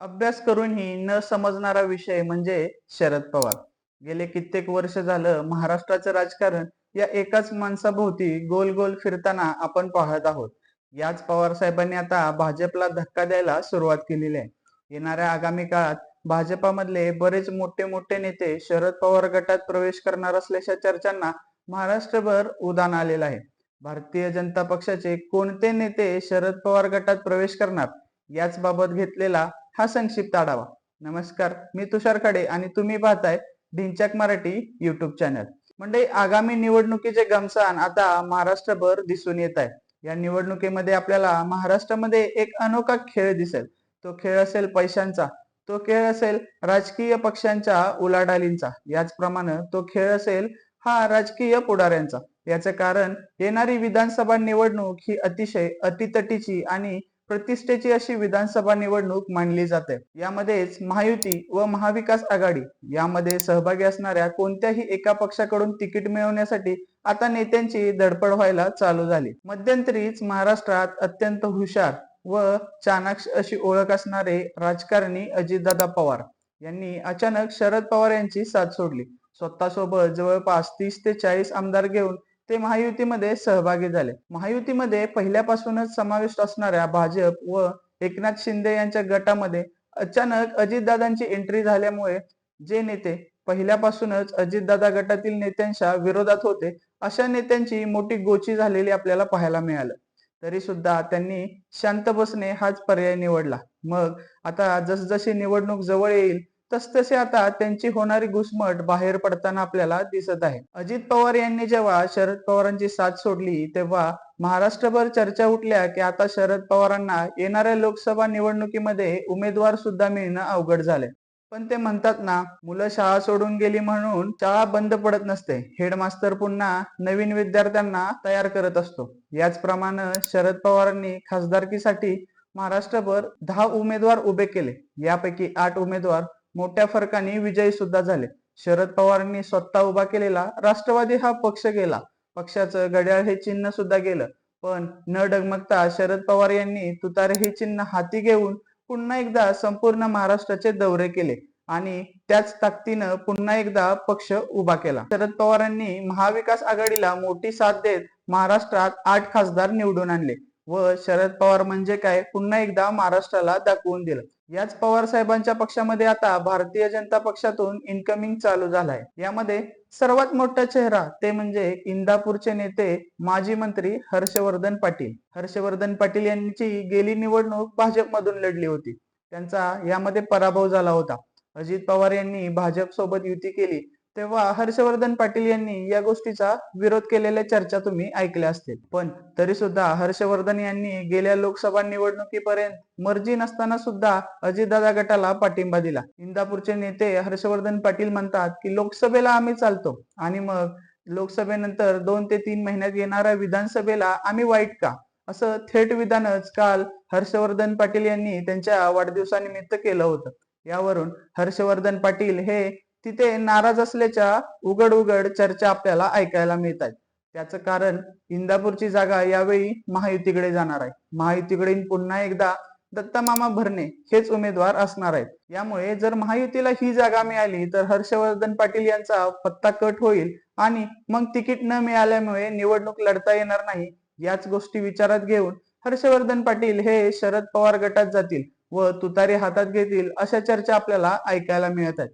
अभ्यास करूनही न समजणारा विषय म्हणजे शरद पवार. गेले कित्येक वर्ष झालं महाराष्ट्राचं राजकारण या एकाच माणसाभोवती गोल गोल फिरताना आपण पाहत आहोत. याच पवार साहेबांनी आता भाजपला धक्का द्यायला सुरुवात केलेली आहे. येणाऱ्या आगामी काळात भाजपामधले बरेच मोठे मोठे नेते शरद पवार गटात प्रवेश करणार असल्याच्या चर्चांना महाराष्ट्रभर उदान आलेलं आहे. भारतीय जनता पक्षाचे कोणते नेते शरद पवार गटात प्रवेश करणार याच बाबत घेतलेला हा संक्षिप्त आढावा. नमस्कार मी तुषार खडे आणि तुम्ही पाहताय ढिंचक मराठी युट्यूब चॅनल म्हणजे आगामी निवडणुकीचे गमसान आता महाराष्ट्रभर दिसून येत आहे. या निवडणुकीमध्ये आपल्याला महाराष्ट्रामध्ये एक अनोखा खेळ दिसेल. तो खेळ असेल पैशांचा तो खेळ असेल राजकीय पक्षांच्या उलाढालींचा. याचप्रमाणे तो खेळ असेल हा राजकीय पुढाऱ्यांचा. याचं कारण येणारी विधानसभा निवडणूक ही अतिशय अतितटीची आणि प्रतिष्ठेची अशी विधानसभा निवडणूक मानली जाते. यामध्येच महायुती व महाविकास आघाडी यामध्ये सहभागी असणाऱ्या कोणत्याही एका पक्षाकडून तिकीट मिळवण्यासाठी आता नेत्यांची धडपड व्हायला चालू झाली. मध्यंतरीच महाराष्ट्रात अत्यंत हुशार व चाणाक्ष अशी ओळख असणारे राजकारणी अजितदादा पवार यांनी अचानक शरद पवार यांची साथ सोडली. स्वतःसोबत जवळपास तीस ते चाळीस आमदार घेऊन ते महायुतीमध्ये सहभागी झाले. महायुतीमध्ये पहिल्यापासूनच समाविष्ट असणाऱ्या भाजप व एकनाथ शिंदे यांच्या गटामध्ये अचानक अजितदादांची एंट्री झाल्यामुळे जे नेते पहिल्यापासूनच अजितदादा गटातील नेत्यांच्या विरोधात होते अशा नेत्यांची मोठी गोची झालेली आपल्याला पाहायला मिळालं. तरी सुद्धा त्यांनी शांत बसणे हाच पर्याय निवडला. मग आता जसजशी निवडणूक जवळ येईल तसतसे आता त्यांची होणारी घुसमट बाहेर पडताना आपल्याला दिसत आहे. अजित पवार यांनी जेव्हा शरद पवारांची साथ सोडली तेव्हा महाराष्ट्रभर चर्चा उठल्या की आता शरद पवारांना येणाऱ्या लोकसभा निवडणुकीमध्ये उमेदवार सुद्धा मिळणं अवघड झाले पण ते म्हणतात ना मुलं शाळा सोडून गेली म्हणून शाळा बंद पडत नसते. हेडमास्तर पुन्हा नवीन विद्यार्थ्यांना तयार करत असतो. याचप्रमाणे शरद पवारांनी खासदारकीसाठी महाराष्ट्रभर दहा उमेदवार उभे केले. यापैकी आठ उमेदवार मोठ्या फरकाने विजयी सुद्धा झाले. शरद पवारांनी स्वतः उभा केलेला राष्ट्रवादी हा पक्ष गेला. पक्षाचं घड्याळ हे चिन्ह सुद्धा गेलं. पण न डगमगता शरद पवार यांनी तुतारे हे चिन्ह हाती घेऊन पुन्हा एकदा संपूर्ण महाराष्ट्राचे दौरे केले आणि त्याच ताकदीनं पुन्हा एकदा पक्ष उभा केला. शरद पवारांनी महाविकास आघाडीला मोठी साथ देत महाराष्ट्रात आठ खासदार निवडून आणले. व शरद पवार म्हणजे काय? पुन्हा एकदा महाराष्ट्राला दाखवून दिलं. याच पवार साहेबांच्या पक्षामध्ये आता भारतीय जनता पक्षातून इन्कमिंग चालू झालाय. यामध्ये सर्वात मोठा चेहरा ते म्हणजे इंदापूरचे नेते माजी मंत्री हर्षवर्धन पाटील. हर्षवर्धन पाटील यांची गेली निवडणूक भाजपमधून लढली होती. त्यांचा यामध्ये पराभव झाला होता. अजित पवार यांनी भाजप सोबत युती केली. तेव्हा हर्षवर्धन पाटील यांनी या गोष्टीचा विरोध केलेल्या चर्चा तुम्ही ऐकल्या असतील. पण तरी सुद्धा हर्षवर्धन यांनी गेल्या लोकसभा निवडणुकीपर्यंत मर्जी नसताना सुद्धा अजितदादा गटाला पाठिंबा दिला. इंदापूरचे नेते हर्षवर्धन पाटील म्हणतात की लोकसभेला आम्ही चालतो आणि मग लोकसभेनंतर दोन ते तीन महिन्यात येणाऱ्या विधानसभेला आम्ही वाईट का? असं थेट विधानच काल हर्षवर्धन पाटील यांनी त्यांच्या वाढदिवसानिमित्त केलं होतं. यावरून हर्षवर्धन पाटील हे तिथे नाराज असल्याच्या उघड उघड चर्चा आपल्याला ऐकायला मिळत आहेत त्याचं कारण इंदापूरची जागा यावेळी महायुतीकडे जाणार आहे. महायुतीकडे पुन्हा एकदा दत्तामामा भरणे हेच उमेदवार असणार आहेत. यामुळे जर महायुतीला ही जागा मिळाली तर हर्षवर्धन पाटील यांचा पत्ता कट होईल आणि मग तिकीट न मिळाल्यामुळे निवडणूक लढता येणार नाही याच गोष्टी विचारात घेऊन हर्षवर्धन पाटील हे शरद पवार गटात जातील व तुतारी हातात घेतील अशा चर्चा आपल्याला ऐकायला मिळत आहेत.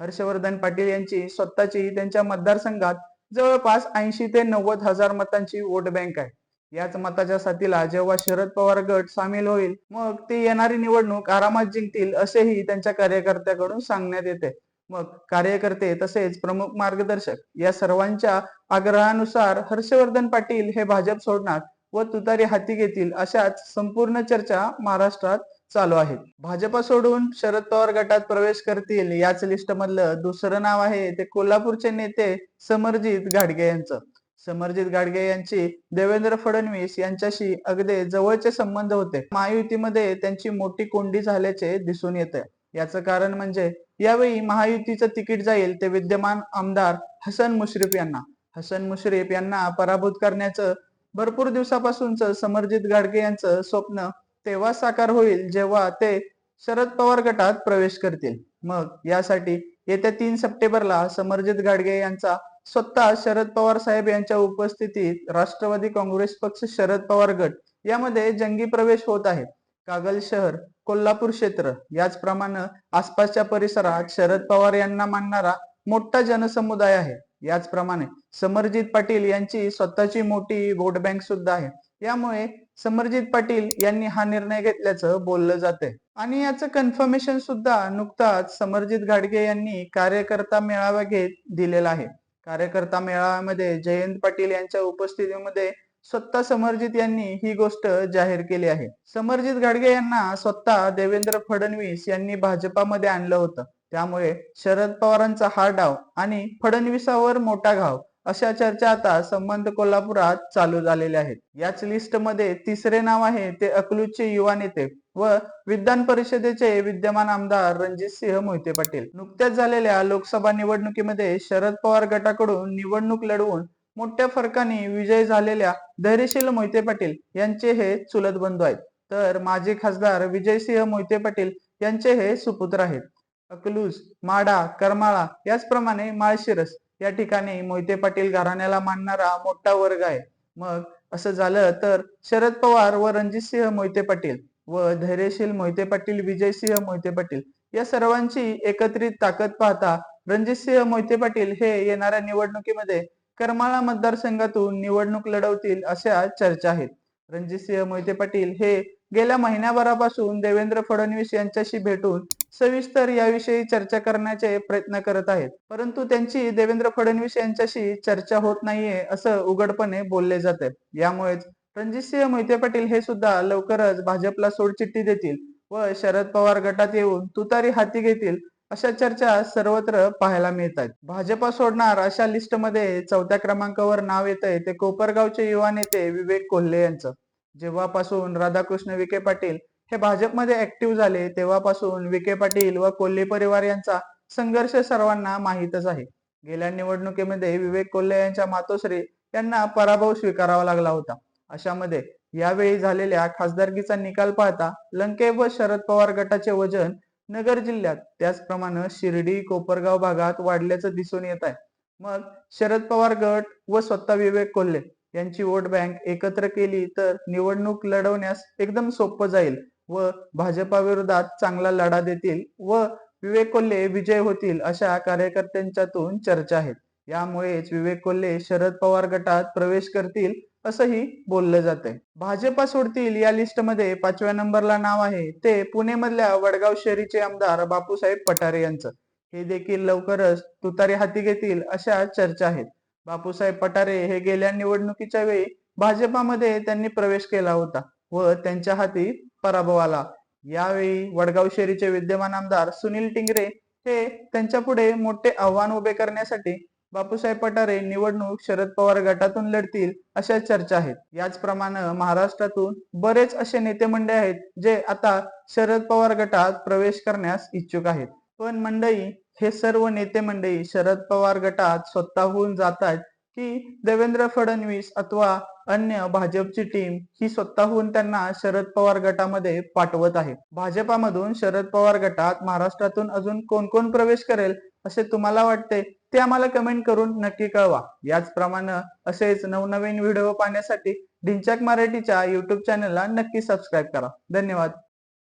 हर्षवर्धन पाटील यांची स्वतःची त्यांच्या मतदारसंघात जवळपास ऐंशी ते नव्वद हजार मतांची वोट बँक आहे. याच मताच्या साथीला जेव्हा शरद पवार गट सामील होईल मग ते येणारी निवडणूक आरामात जिंकतील असेही त्यांच्या कार्यकर्त्याकडून सांगण्यात येते. मग कार्यकर्ते तसेच प्रमुख मार्गदर्शक या सर्वांच्या आग्रहानुसार हर्षवर्धन पाटील हे भाजप सोडणार व तुतारी हाती घेतील अशाच संपूर्ण चर्चा महाराष्ट्रात चालू आहेत. भाजपा सोडून शरद पवार गटात प्रवेश करतील याच लिस्ट मधलं दुसरं नाव आहे ते कोल्हापूरचे नेते समरजित घाडगे यांचं. समरजित गाडगे यांची देवेंद्र फडणवीस यांच्याशी अगदी जवळचे संबंध होते. महायुतीमध्ये त्यांची मोठी कोंडी झाल्याचे दिसून येते याचं कारण म्हणजे यावेळी महायुतीचं तिकीट जाईल ते विद्यमान आमदार हसन मुश्रीफ यांना. हसन मुश्रीफ यांना पराभूत करण्याचं भरपूर दिवसापासूनच समरजित गाडगे यांचं स्वप्न तेव्हा साकार होईल जेव्हा ते शरद पवार गटात प्रवेश करतील. मग यासाठी येत्या तीन सप्टेंबरला समरजित गाडगे यांचा स्वतः शरद पवार साहेब यांच्या उपस्थितीत राष्ट्रवादी काँग्रेस पक्ष शरद पवार गट यामध्ये जंगी प्रवेश होत आहे. कागल शहर कोल्हापूर क्षेत्र याचप्रमाणे आसपासच्या परिसरात शरद पवार यांना मानणारा मोठा जनसमुदाय आहे. याचप्रमाणे समरजित पाटील यांची स्वतःची मोठी वोट बँक सुद्धा आहे. यामुळे समरजित पाटील यांनी हा निर्णय घेतल्याचं बोललं जाते आणि याचं कन्फर्मेशन सुद्धा नुकताच समरजित गाडगे यांनी कार्यकर्ता मेळावा घेत दिलेला आहे. कार्यकर्ता मेळाव्यामध्ये जयंत पाटील यांच्या उपस्थितीमध्ये स्वतः समरजित यांनी ही गोष्ट जाहीर केली आहे. समरजित गाडगे यांना स्वतः देवेंद्र फडणवीस यांनी भाजपामध्ये आणलं होतं. त्यामुळे शरद पवारांचा हा डाव आणि फडणवीसावर मोठा घाव अशा चर्चा आता संबंध कोल्हापुरात चालू झालेल्या आहेत. याच लिस्टमध्ये तिसरे नाव आहे ते अकलूजचे युवा नेते व विधान परिषदेचे विद्यमान आमदार रणजित सिंह मोहिते पाटील. नुकत्याच झालेल्या लोकसभा निवडणुकीमध्ये शरद पवार गटाकडून निवडणूक लढवून मोठ्या फरकाने विजय झालेल्या धैर्यशील मोहिते पाटील यांचे हे चुलत बंधू आहेत. तर माजी खासदार विजयसिंह मोहिते पाटील यांचे हे सुपुत्र आहेत. अकलूज माडा करमाळा याचप्रमाणे माळशिरस या ठिकाणी मोहिते पाटील घराण्याला मानणारा मोठा वर्ग आहे. मग असं झालं तर शरद पवार व रणजितसिंह मोहिते पाटील व धैर्यशील मोहिते पाटील विजयसिंह मोहिते पाटील या सर्वांची एकत्रित ताकद पाहता रणजितसिंह मोहिते पाटील हे येणाऱ्या निवडणुकीमध्ये करमाळा मतदारसंघातून निवडणूक लढवतील अशा चर्चा आहेत. रणजितसिंह मोहिते पाटील हे गेल्या महिन्याभरापासून देवेंद्र फडणवीस यांच्याशी भेटून सविस्तर याविषयी चर्चा करण्याचे प्रयत्न करत आहेत. परंतु त्यांची देवेंद्र फडणवीस यांच्याशी चर्चा होत नाहीये असं उघडपणे बोलले जाते. यामुळेच रणजितसिंह मोहिते पाटील हे सुद्धा लवकरच भाजपला सोडचिठ्ठी देतील व शरद पवार गटात येऊन तुतारी हाती घेतील अशा चर्चा सर्वत्र पाहायला मिळतात भाजपा सोडणार अशा लिस्टमध्ये चौथ्या क्रमांकावर नाव येत आहे ते कोपरगावचे युवा नेते विवेक कोल्हे यांचं. जेव्हापासून राधाकृष्ण विखे पाटील हे भाजपमध्ये ऍक्टिव्ह झाले तेव्हापासून विखे पाटील व कोल्हे परिवार यांचा संघर्ष सर्वांना माहीतच आहे. गेल्या निवडणुकीमध्ये विवेक कोल्हे यांच्या मातोश्री यांना पराभव स्वीकारावा लागला होता. अशामध्ये यावेळी झालेल्या खासदारकीचा निकाल पाहता लंके व शरद पवार गटाचे वजन नगर जिल्ह्यात त्याचप्रमाणे शिर्डी कोपरगाव भागात वाढल्याचं दिसून येत आहे. मग शरद पवार गट व स्वतः विवेक कोल्हे यांची वोट बँक एकत्र केली तर निवडणूक लढवण्यास एकदम सोपं जाईल व भाजपा विरोधात चांगला लढा देतील व विवेक कोल्हे विजय होतील अशा कार्यकर्त्यांच्यातून चर्चा आहेत यामुळेच विवेक कोल्हे शरद पवार गटात प्रवेश करतील असंही बोललं जात आहे भाजपा सोडतील या लिस्टमध्ये पाचव्या नंबरला नाव आहे ते पुणे मधल्या वडगाव शहरीचे आमदार बापूसाहेब पठारे यांचं. हे देखील लवकरच तुतारी हाती घेतील अशा चर्चा आहेत. बापूसाहेब पठारे हे गेल्या निवडणुकीच्या वेळी भाजपामध्ये त्यांनी प्रवेश केला होता व त्यांच्या हाती पराभव आला यावेळी वडगाव शहरीचे विद्यमान आमदार सुनील टिंगरे हे त्यांच्या पुढे मोठे आव्हान उभे करण्यासाठी बापूसाहेब पठारे निवडणूक शरद पवार गटातून लढतील अशा चर्चा आहेत. याचप्रमाणे महाराष्ट्रातून बरेच असे नेते मंडळी आहेत जे आता शरद पवार गटात प्रवेश करण्यास इच्छुक आहेत. पण मंडळी हे सर्व नेते मंडळी शरद पवार गटात स्वतःहून जात आहेत की देवेंद्र फडणवीस अथवा अन्य भाजपची टीम ही स्वतःहून त्यांना शरद पवार गटामध्ये पाठवत आहे. भाजपामधून शरद पवार गटात महाराष्ट्रातून अजून कोण कोण प्रवेश करेल असे तुम्हाला वाटते? ते आम्हाला कमेंट करून नक्की कळवा. याचप्रमाणे असेच नवनवीन व्हिडिओ पाहण्यासाठी ढिंचाक मराठीच्या युट्यूब चॅनलला नक्की सबस्क्राईब करा. धन्यवाद.